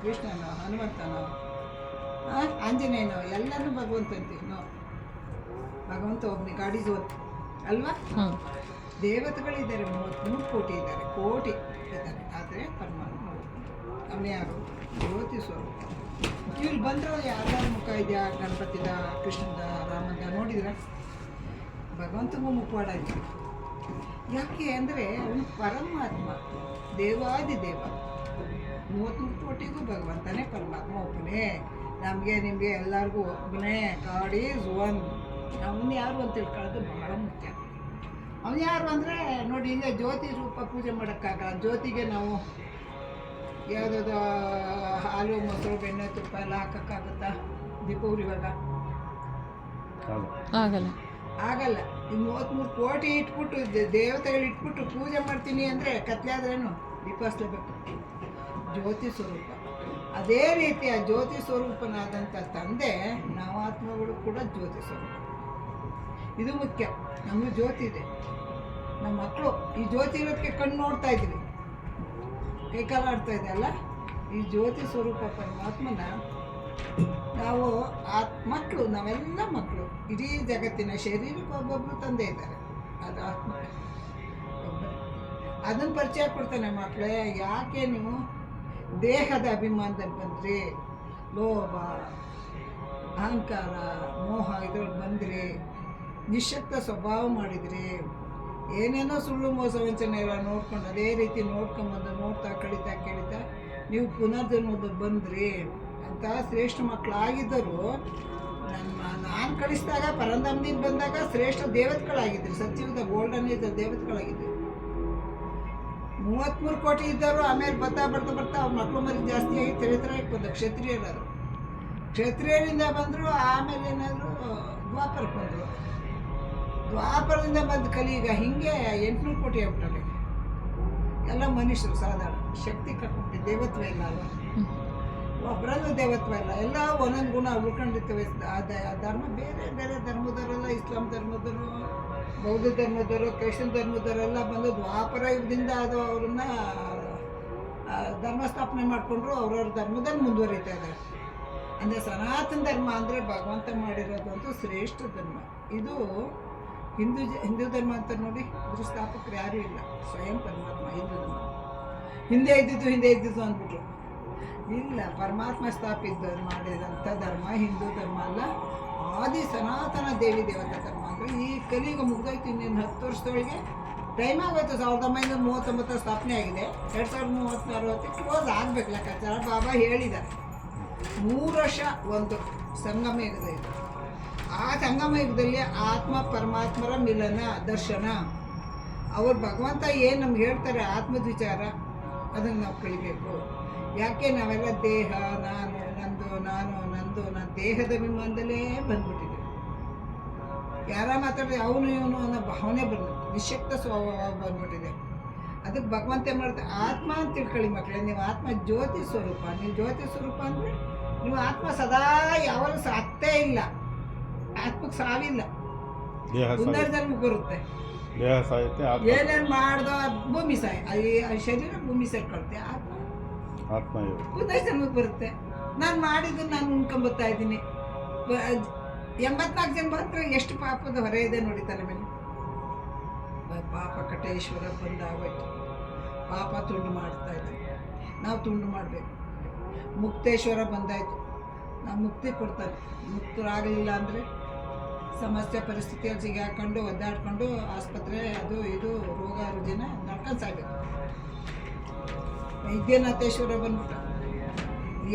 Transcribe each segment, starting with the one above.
ಕೃಷ್ಣನೋ ಹನುಮಂತನೋ ಆ, ಎಲ್ಲರೂ ಭಗವಂತಂತೆ ನೋ ನಾವು. ಭಗವಂತ ಒಬ್ಬನೇ ಗಾಡಿ ಜೋತ್ ಅಲ್ವಾ? ದೇವತೆಗಳಿದ್ದಾರೆ ದೇವತೆಗಳಿದ್ದಾರೆ ಮೂವತ್ತ್ಮೂರು ಕೋಟಿ ಇದ್ದಾರೆ ಕೋಟಿ ಇದ್ದಾರೆ. ಆದರೆ ಪರಮಾತ್ಮ ಅವನೇ ಯಾರು? ಜ್ಯೋತಿ ಸ್ವರೂಪ. ಇಲ್ಲಿ ಬಂದರೂ ಯಾರ್ಯಾರ ಮುಖ ಇದೆಯಾ? ಗಣಪತಿದ ಕೃಷ್ಣದ ರಾಮದ ನೋಡಿದ್ರ? ಭಗವಂತಗೂ ಮುಖವಾಡ ಇದೆ ಯಾಕೆ ಅಂದರೆ ಅವನು ಪರಮಾತ್ಮ ದೇವಾದಿ ದೇವ. ಮೂವತ್ತ್ಮೂರು ಕೋಟಿಗೂ ಭಗವಂತನೇ ಪರಮಾತ್ಮ ಒಬ್ಬನೇ. ನಮಗೆ ನಿಮಗೆ ಎಲ್ಲರಿಗೂ ಒಬ್ಬನೇ. ಗಾಡ್ ಈಸ್ ಒನ್ ಅವನು ಯಾರು ಅಂತ ತಿಳ್ಕೊಳ್ಳೋದು ಬಹಳ ಮುಖ್ಯ. ಅವನು ಯಾರು ಅಂದರೆ ನೋಡಿ ಹಿಂಗೆ ಜ್ಯೋತಿ ರೂಪ ಪೂಜೆ ಮಾಡೋಕ್ಕಾಗಲ್ಲ. ಜ್ಯೋತಿಗೆ ನಾವು ಯಾವುದಾದ್ರು ಹಾಲು ಮೊಸರು ಬೆಣ್ಣೆ ತುಪ್ಪ ಎಲ್ಲ ಹಾಕೋಕ್ಕಾಗುತ್ತಾ? ದೀಪಾವಳಿ ಇವಾಗ? ಆಗಲ್ಲ. ಆಗಲ್ಲ. ಈ ಮೂವತ್ತ್ಮೂರು ಕೋಟಿ ಇಟ್ಬಿಟ್ಟು ದೇ- ದೇವತೆಗಳು ಇಟ್ಬಿಟ್ಟು ಪೂಜೆ ಮಾಡ್ತೀನಿ ಅಂದರೆ ಕತ್ಲೆ ಆದ್ರೇನು? ದೀಪ ಹಚ್ಲೇಬೇಕು ಜ್ಯೋತಿ ಸ್ವರೂಪ. ಅದೇ ರೀತಿ ಆ ಜ್ಯೋತಿ ಸ್ವರೂಪನಾದಂಥ ತಂದೆ ನವಾತ್ಮಗಳು ಕೂಡ ಜ್ಯೋತಿ ಸ್ವರೂಪ. ಇದು ಮುಖ್ಯ. ನಮ್ಮ ಜ್ಯೋತಿ ಇದೆ. ನಮ್ಮ ಮಕ್ಕಳು ಈ ಜ್ಯೋತಿ ಇರೋದಕ್ಕೆ ಕಣ್ಣು ನೋಡ್ತಾ ಇದ್ದೀವಿ. ಕೈಕಾಲ ಆಡ್ತಾ ಇದೆ ಅಲ್ಲ? ಈ ಜ್ಯೋತಿ ಸ್ವರೂಪ ಪರಮಾತ್ಮನ ನಾವು ಆ ಮಕ್ಕಳು ನಾವೆಲ್ಲ ಮಕ್ಕಳು ಇಡೀ ಜಗತ್ತಿನ ಶರೀರಕ್ಕೆ ಒಬ್ಬೊಬ್ಬರು ತಂದೆ ಇದ್ದಾರೆ. ಅದು ಆತ್ಮ. ಅದನ್ನು ಪರಿಚಯ ಕೊಡ್ತಾನೆ ಮಕ್ಕಳೇ, ಯಾಕೆ ನೀವು ದೇಹದ ಅಭಿಮಾನದಲ್ಲಿ ಬಂದರೆ ಲೋಭ, ಅಹಂಕಾರ, ಮೋಹ ಇದ್ರಲ್ಲಿ ಬಂದರೆ ನಿಶಕ್ತ ಸ್ವಭಾವ ಮಾಡಿದರೆ ಏನೇನೋ ಸುಳ್ಳು ಮೋಸ ವಂಚನೆ ಎಲ್ಲ ನೋಡ್ಕೊಂಡು ಅದೇ ರೀತಿ ನೋಡ್ಕೊಂಬಂದು ನೋಡ್ತಾ, ಕಳೀತಾ, ಕೇಳಿತಾ ನೀವು ಪುನರ್ಜನ್ಮದ ಬಂದ್ರಿ ಅಂತ ಶ್ರೇಷ್ಠ ಮಕ್ಕಳಾಗಿದ್ದರು ನನ್ನ ನಾನು ಕಳಿಸಿದಾಗ ಪರಂಧಾಮದಿಂದ ಬಂದಾಗ ಶ್ರೇಷ್ಠ ದೇವತೆಗಳಾಗಿದ್ದರು ಸಚಿವದ ಗೋಲ್ಡನ್ ಇದ್ದ ದೇವತೆಗಳಾಗಿದ್ದರು ಮೂವತ್ತ್ಮೂರು ಕೋಟಿ ಇದ್ದವರು ಆಮೇಲೆ ಬರ್ತಾ ಬರ್ತಾ ಬರ್ತಾ ಅವ್ರ ಮಕ್ಕಳು ಮರಿ ಜಾಸ್ತಿ ಆಗಿ ಚರಿತ್ರೆಗೆ ಬಂದ ಕ್ಷತ್ರಿಯರರು ಕ್ಷತ್ರಿಯರಿಂದ ಬಂದರು, ಆಮೇಲೆ ಏನಾದರೂ ದ್ವಾಪರಕ್ಕೆ ಬಂದರು ದ್ವಾಪರದಿಂದ ಬಂದ ಕಲಿಗ ಹಿಂಗೆ ಎಂಟುನೂರು ಕೋಟಿ ಆಗ್ಬಿಟ್ಟಾರೆ ಎಲ್ಲ ಮನುಷ್ಯರು ಸಾಧಾರಣ, ಶಕ್ತಿ ಕಟ್ಬಿಟ್ಟು ದೇವತ್ವ ಇಲ್ಲ ಅಲ್ಲ ಒಬ್ಬರಲ್ಲೂ ದೇವತ್ವ ಇಲ್ಲ, ಎಲ್ಲ ಒಂದೊಂದು ಗುಣ ಉಳ್ಕೊಂಡಿರ್ತವೆ. ಆ ಧರ್ಮ ಬೇರೆ ಬೇರೆ ಧರ್ಮದವರೆಲ್ಲ ಇಸ್ಲಾಂ ಧರ್ಮದವರು ಬೌದ್ಧ ಧರ್ಮದವರು ಕ್ರೈಸ್ತನ್ ಧರ್ಮದವರೆಲ್ಲ ಬಂದು ದ್ವಾಪರ ಯುಗದಿಂದ ಅದು ಅವ್ರನ್ನ ಧರ್ಮಸ್ಥಾಪನೆ ಧರ್ಮ ಸ್ಥಾಪನೆ ಮಾಡಿಕೊಂಡ್ರು ಅವ್ರವ್ರ ಧರ್ಮದಲ್ಲಿ ಮುಂದುವರಿತಾ ಇದ್ದಾರೆ. ಅಂದರೆ ಸನಾತನ ಧರ್ಮ ಅಂದರೆ ಭಗವಂತ ಮಾಡಿರೋದಂತೂ ಶ್ರೇಷ್ಠ ಧರ್ಮ. ಇದು ಹಿಂದೂ ಹಿಂದೂ ಧರ್ಮ ಅಂತ ನೋಡಿ ಇದ್ರ ಸ್ಥಾಪಕರು ಯಾರೂ ಇಲ್ಲ. ಸ್ವಯಂ ಪರಮಾತ್ಮ, ಹಿಂದೂ ಧರ್ಮ. ಹಿಂದೆ ಇದ್ದಿದ್ದು ಹಿಂದೆ ಇದ್ದಿದ್ದು ಅಂದ್ಬಿಟ್ರು. ಇಲ್ಲ, ಪರಮಾತ್ಮ ಸ್ಥಾಪಿತ ಮಾಡಿದಂಥ ಧರ್ಮ ಹಿಂದೂ ಧರ್ಮ ಅಲ್ಲ. ಆದಿ ಸನಾತನ ದೇವಿ ದೇವತೆ ಧರ್ಮ ಅಂದರೆ ಈ ಕಲಿಯುಗ ಮುಗ್ದೋಯ್ತು ಇನ್ನೇನು ಹತ್ತು ವರ್ಷದೊಳಗೆ. ಟೈಮ್ ಆಗೋಯ್ತು, ಸಾವಿರದ ಒಂಬೈನೂರ ಮೂವತ್ತೊಂಬತ್ತರ ಸ್ಥಾಪನೆ ಆಗಿದೆ. ಎರಡು ಸಾವಿರದ ಮೂವತ್ತು ಅರವತ್ತು ಕ್ಲೋಸ್ ಆಗಬೇಕು ಲೆಕ್ಕಾಚಾರ. ಬಾಬಾ ಹೇಳಿದ್ದಾರೆ. ಮೂರು ವರ್ಷ ಒಂದು ಸಂಗಮ ಯುಗದ ಇದು ಆ ಸಂಗಮ ಯುಗದಲ್ಲಿ ಆತ್ಮ ಪರಮಾತ್ಮರ ಮಿಲನ, ದರ್ಶನ. ಅವ್ರು ಭಗವಂತ ಏನು ನಮ್ಗೆ ಹೇಳ್ತಾರೆ ಆತ್ಮದ ವಿಚಾರ ಅದನ್ನು ನಾವು ಕಲಿಬೇಕು. ಯಾಕೆ ನಾವೆಲ್ಲ ದೇಹ ನಾನು ನಂದು ನಾನು ನಂದು ನನ್ನ ದೇಹದ ಅಭಿಮಾನದಲ್ಲೇ ಬಂದ್ಬಿಟ್ಟಿದೆ. ಯಾರ ಮಾತಾಡಿದ್ರೆ ಅವನು ಇವನು ಅನ್ನೋ ಭಾವನೆ ಬಂದ್ಬಿಟ್ಟು ನಿಶಕ್ತ ಸ್ವಭಾವ ಬಂದ್ಬಿಟ್ಟಿದೆ. ಅದಕ್ಕೆ ಭಗವಂತ ಏನು ಮಾಡ್ತಾರೆ ಆತ್ಮ ಅಂತ ತಿಳ್ಕೊಳ್ಳಿ ಮಕ್ಕಳೇ ನೀವು ಆತ್ಮ ಜ್ಯೋತಿ ಸ್ವರೂಪ. ನೀವು ಜ್ಯೋತಿ ಸ್ವರೂಪ ಅಂದರೆ ನೀವು ಆತ್ಮ ಸದಾ ಯಾವಾಗಲೂ ಸಾಕ್ತೇ ಇಲ್ಲ. ಆತ್ಮಕ್ಕೆ ಸಾವಿಲ್ಲ. ಪುನರ್ಜನ್ಮ ಬರುತ್ತೆ. ಏನೇನು ಮಾಡ್ದೋ ಭೂಮಿ ಸಾಯ್ ಶರೀರ ಭೂಮಿ ಸೇರ್ಕೊಳುತ್ತೆ ಆತ್ಮ ಆತ್ಮ ಬರುತ್ತೆ. ನಾನು ಮಾಡಿದ್ದು ನಾನು ಉಣ್ಕೊಂಬತ್ತಾ ಇದ್ದೀನಿ. ಎಂಬತ್ನಾಲ್ಕು ಜನ ಹತ್ರ ಎಷ್ಟು ಪಾಪದ ಹೊರೆ ಇದೆ ನೋಡಿ ತಲೆ ಮೇಲೆ. ಪಾಪ ಕಟೇಶ್ವರ ಬಂದಾಗೋಯ್ತು. ಪಾಪ ತುಂಡು ಮಾಡ್ತಾ ಇದೆ ನಾವು ತುಂಡು ಮಾಡಬೇಕು. ಮುಕ್ತೇಶ್ವರ ಬಂದಾಯ್ತು. ನಾವು ಮುಕ್ತಿ ಕೊಡ್ತಾರೆ. ಮುಕ್ತರಾಗಲಿಲ್ಲ ಅಂದರೆ ಸಮಸ್ಯೆ ಪರಿಸ್ಥಿತಿಯಲ್ಲಿ ಸಿಗಾಕೊಂಡು ಒದ್ದಾಡ್ಕೊಂಡು ಆಸ್ಪತ್ರೆ ಅದು ಇದು ರೋಗ ರುಜಿನ ನಡ್ಕೊಂಡು ಸಾಯ್ಬೇಕು. ವೈದ್ಯನಾಥೇಶ್ವರ ಬಂದ್ಬಿಟ್ಟ.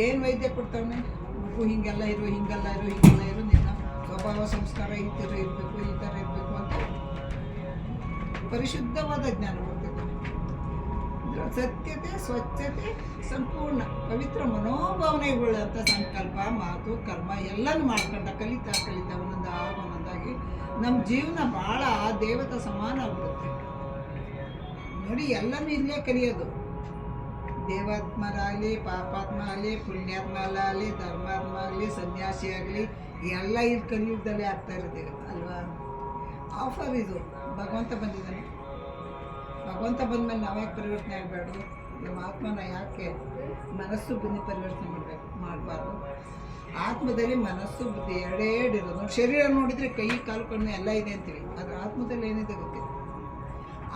ಏನು ವೈದ್ಯ ಕೊಡ್ತಾವನೆ? ಮಗು ಹಿಂಗೆಲ್ಲ ಇರು ಹಿಂಗೆಲ್ಲ ಇರು ಹಿಂಗೆಲ್ಲ ಇರು, ನಿನ್ನ ಸ್ವಭಾವ, ಸಂಸ್ಕಾರ ಈ ಥರ ಇರಬೇಕು, ಈ ಥರ ಇರಬೇಕು ಅಂತ ಪರಿಶುದ್ಧವಾದ ಜ್ಞಾನ ಕೊಡ್ತಿದ್ದಾನೆ ಸತ್ಯತೆ, ಸ್ವಚ್ಛತೆ, ಸಂಪೂರ್ಣ ಪವಿತ್ರ ಮನೋಭಾವನೆಗಳಂಥ ಸಂಕಲ್ಪ, ಮಾತು, ಕರ್ಮ ಎಲ್ಲನೂ ಮಾಡ್ಕೊಂಡ ಕಲಿತಾ ಕಲಿತಾ ಆಗ ಒಂದೊಂದಾಗಿ ನಮ್ಮ ಜೀವನ ಭಾಳ ದೇವತಾ ಸಮಾನ ಆಗ್ಬಿಡುತ್ತೆ. ನೋಡಿ ಎಲ್ಲನೂ ಇಲ್ಲೇ ಕಲಿಯೋದು. ದೇವಾತ್ಮರಾಗಲಿ ಪಾಪಾತ್ಮ ಆಗಲಿ ಪುಣ್ಯಾತ್ಮ ಆಗಲಿ ಧರ್ಮಾತ್ಮ ಆಗಲಿ ಸನ್ಯಾಸಿ ಆಗಲಿ ಎಲ್ಲ ಇದು ಕಲಿಯುಗದಲ್ಲೇ ಆಗ್ತಾ ಈಗ, ಅಲ್ವಾ? ಆಫರ್ ಇದು. ಭಗವಂತ ಬಂದಿದ್ದಾನೆ. ಭಗವಂತ ಬಂದಮೇಲೆ ನಾವ್ಯಾಕೆ ಪರಿವರ್ತನೆ ಆಗಬಾರ್ದು? ನಮ್ಮ ಆತ್ಮನ ಯಾಕೆ ಮನಸ್ಸು ಬುದ್ಧಿ ಪರಿವರ್ತನೆ ಮಾಡಬೇಕು ಮಾಡಬಾರ್ದು? ಆತ್ಮದಲ್ಲಿ ಮನಸ್ಸು ಬುದ್ಧಿ ಎರಡೇ ಇರೋದು. ಶರೀರ ನೋಡಿದರೆ ಕೈ ಕಾಲು ಕಣ್ಣು ಎಲ್ಲ ಇದೆ ಅಂತೀವಿ. ಆದರೆ ಆತ್ಮದಲ್ಲಿ ಏನಿದೆ ಗೊತ್ತಿಲ್ಲ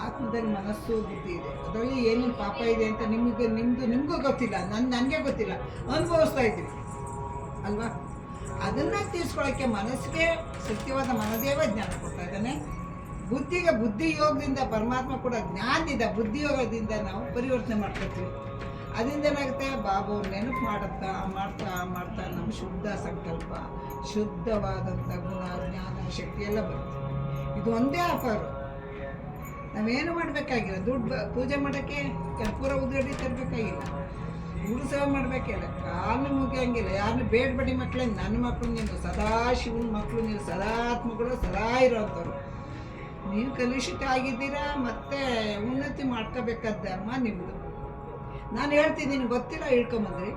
ಆತ್ಮದಲ್ಲಿ ಮನಸ್ಸು ಬುದ್ಧಿ ಇದೆ. ಅದರಲ್ಲಿ ಏನೇನು ಪಾಪ ಇದೆ ಅಂತ ನಿಮಗೆ ನಿಮ್ಮದು ನಿಮಗೂ ಗೊತ್ತಿಲ್ಲ. ನನ್ನ ನನಗೆ ಗೊತ್ತಿಲ್ಲ. ಅನುಭವಿಸ್ತಾ ಇದ್ದೀವಿ. ಅಲ್ವಾ? ಅದನ್ನು ತಿಳಿಸ್ಕೊಳ್ಳೋಕ್ಕೆ ಮನಸ್ಸಿಗೆ ಸತ್ಯವಾದ ಮನದೇವ ಜ್ಞಾನ ಕೊಡ್ತಾ ಇದ್ದಾನೆ. ಬುದ್ಧಿಗೆ ಬುದ್ಧಿ ಯೋಗದಿಂದ ಪರಮಾತ್ಮ ಕೂಡ ಜ್ಞಾನದಿಂದ ಬುದ್ಧಿ ಯೋಗದಿಂದ ನಾವು ಪರಿವರ್ತನೆ ಮಾಡ್ಕೊತೀವಿ. ಅದರಿಂದ ಏನಾಗುತ್ತೆ? ಬಾಬು ನೆನಪು ಮಾಡುತ್ತಾ ಮಾಡ್ತಾ ಮಾಡ್ತಾ ನಮ್ಮ ಶುದ್ಧ ಸಂಕಲ್ಪ ಶುದ್ಧವಾದಂಥ ಗುಣ, ಜ್ಞಾನ, ಶಕ್ತಿ ಎಲ್ಲ ಬರುತ್ತೆ. ಇದು ಒಂದೇ ಆಫರು. ನಾವೇನು ಮಾಡಬೇಕಾಗಿಲ್ಲ. ದುಡ್ಡು ಪೂಜೆ ಮಾಡೋಕ್ಕೆ ಕರ್ಪೂರ ಉದ್ರಡಿ ತರಬೇಕಾಗಿಲ್ಲ. ಗುರು ಸೇವೆ ಮಾಡಬೇಕಿಲ್ಲ ಕಾಲು ಮುಗಿಯಂಗಿಲ್ಲ. ಯಾರನ್ನೂ ಬೇಡಬಡಿ ಮಕ್ಕಳೇ ನನ್ನ ಮಕ್ಕಳು ನೀವು ಸದಾ ಶಿವನ ಮಕ್ಕಳು ನೀವು ಸದಾ ಆತ್ಮಗಳು ಸದಾ ಇರೋಂಥವ್ರು. ನೀವು ಕಲುಷಿತ ಆಗಿದ್ದೀರಾ, ಮತ್ತೆ ಉನ್ನತಿ ಮಾಡ್ಕೋಬೇಕಾದ ಧರ್ಮ ನಿಮ್ಮದು ನಾನು ಹೇಳ್ತಿದ್ದೀನಿ, ಗೊತ್ತಿಲ್ಲ ಇಳ್ಕೊಂಬಂದ್ರಿ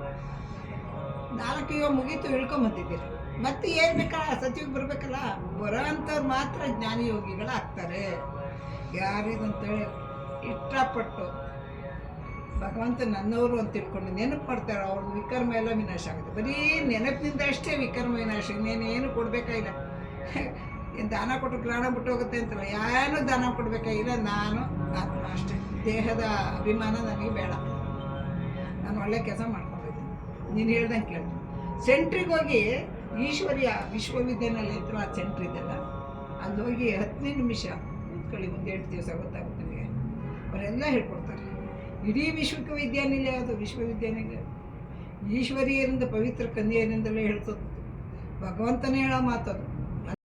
ನಾಲ್ಕು ಯುವ ಮುಗೀತು ಇಳ್ಕೊಂಬಂದಿದ್ದೀರಿ ಮತ್ತೆ ಏನು ಬೇಕಲ್ಲ ಸತ್ಯಕ್ಕೆ ಬರಬೇಕಲ್ಲ. ಬರೋ ಅಂಥವ್ರು ಮಾತ್ರ ಜ್ಞಾನಿ ಯೋಗಿಗಳಾಗ್ತಾರೆ. ಯಾರಿದಂತೇಳಿ ಇಷ್ಟಪಟ್ಟು ಭಗವಂತ ನನ್ನವರು ಅಂತ ತಿಳ್ಕೊಂಡು ನೆನಪು ಮಾಡ್ತಾರೆ ಅವ್ರ ವಿಕರ್ಮ ಎಲ್ಲ ವಿನಾಶ ಆಗುತ್ತೆ. ಬರೀ ನೆನಪಿನಿಂದ ಅಷ್ಟೇ ವಿಕರ್ಮ ವಿನಾಶ, ಇನ್ನೇನೇನು ಕೊಡಬೇಕಾಗಿಲ್ಲ. ದಾನ ಕೊಟ್ಟು ಪ್ರಾಣ ಬಿಟ್ಟು ಹೋಗುತ್ತೆ ಅಂತಲ್ಲ ಏನು ದಾನ ಕೊಡಬೇಕಾಗಿಲ್ಲ, ನಾನು ಆತ್ಮ ಅಷ್ಟೇ. ದೇಹದ ಅಭಿಮಾನ ನನಗೆ ಬೇಡ. ನಾನು ಒಳ್ಳೆ ಕೆಲಸ ಮಾಡ್ಕೊಂಡಿದ್ದೀನಿ. ನೀನು ಹೇಳ್ದಂಗೆ ಕೇಳ್ತೀನಿ ಸೆಂಟ್ರಿಗೆ ಹೋಗಿ ಈಶ್ವರ್ಯ ವಿಶ್ವವಿದ್ಯಾನಿಲಯ ಇದ್ರು ಆ ಸೆಂಟ್ರ್ ಇದೆಯಲ್ಲ ಅಲ್ಲಿ ಹೋಗಿ ಹತ್ತನೇ ನಿಮಿಷ ಕೂತ್ಕೊಳ್ಳಿ ಒಂದು ಎರಡು ದಿವಸ ಗೊತ್ತಾಗುತ್ತೆ ನಿಮಗೆ. ಅವರೆಲ್ಲ ಹೇಳ್ಕೊಡ್ತಾರೆ. ಇಡೀ ವಿಶ್ವವಿದ್ಯಾನಿಲಯ ಅದು ವಿಶ್ವವಿದ್ಯಾನಿಲಯ. ಈಶ್ವರಿಯರಿಂದ ಪವಿತ್ರ ಕನ್ಯೆಯರಿಂದಲೇ ಹೇಳ್ತದ್ದು ಭಗವಂತನೇ ಹೇಳೋ ಮಾತದು.